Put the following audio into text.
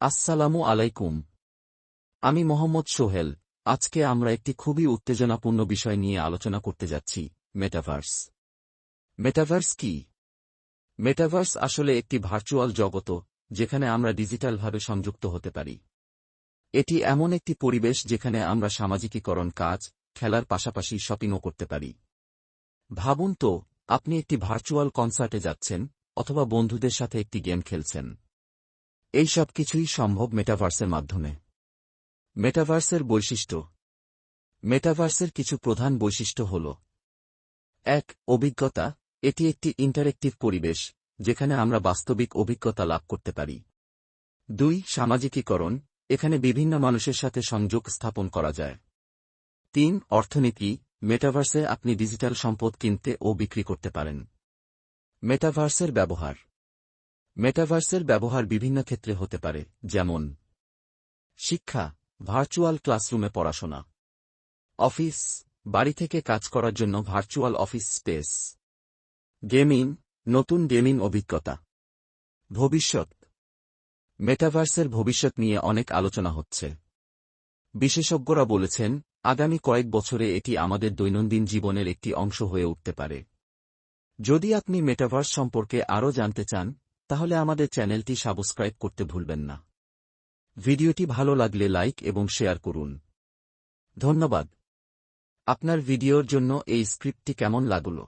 আসসালামু আলাইকুম। আমি মোহাম্মদ সোহেল। আজকে আমরা একটি খুবই উত্তেজনাপূর্ণ বিষয় নিয়ে আলোচনা করতে যাচ্ছি মেটাভার্স মেটাভার্স কি? মেটাভার্স আসলে একটি ভার্চুয়াল জগত যেখানে আমরা ডিজিটালভাবে সংযুক্ত হতে পারি। এটি এমন একটি পরিবেশ যেখানে আমরা সামাজিকীকরণ কাজ, খেলার পাশাপাশি শপিংও করতে পারি। ভাবুন তো, আপনি একটি ভার্চুয়াল কনসার্টে যাচ্ছেন, অথবা বন্ধুদের সাথে একটি গেম খেলছেন। এই সব কিছুই সম্ভব মেটাভার্সের মাধ্যমে। মেটাভার্সের বৈশিষ্ট্য। মেটাভার্সের কিছু প্রধান বৈশিষ্ট্য হল, এক, অভিজ্ঞতা, এটি একটি ইন্টারেক্টিভ পরিবেশ, যেখানে আমরা বাস্তবিক অভিজ্ঞতা লাভ করতে পারি। দুই, সামাজিকীকরণ, এখানে বিভিন্ন মানুষের সাথে সংযোগ স্থাপন করা যায়। তিন, অর্থনীতি, মেটাভার্সে আপনি ডিজিটাল সম্পদ কিনতে ও বিক্রি করতে পারেন। মেটাভার্সের ব্যবহার। মেটাভার্সের ব্যবহার বিভিন্ন ক্ষেত্রে হতে পারে, যেমন শিক্ষা, ভার্চুয়াল ক্লাসরুমে পড়াশোনা, অফিস, বাড়ি থেকে কাজ করার জন্য ভার্চুয়াল অফিস স্পেস, গেমিং, নতুন গেমিং অভিজ্ঞতা, ভবিষ্যৎ, মেটাভার্সের ভবিষ্যৎ নিয়ে অনেক আলোচনা হচ্ছে। বিশেষজ্ঞরা বলেছেন, আগামী কয়েক বছরে এটি আমাদের দৈনন্দিন জীবনের একটি অংশ হয়ে উঠতে পারে। যদি আপনি মেটাভার্স সম্পর্কে আরও জানতে চান তাহলে আমাদের চ্যানেলটি সাবস্ক্রাইব করতে ভুলবেন না। ভিডিওটি ভালো লাগলে লাইক এবং শেয়ার করুন। ধন্যবাদ। আপনার ভিডিওর জন্য এই স্ক্রিপ্টটি কেমন লাগল?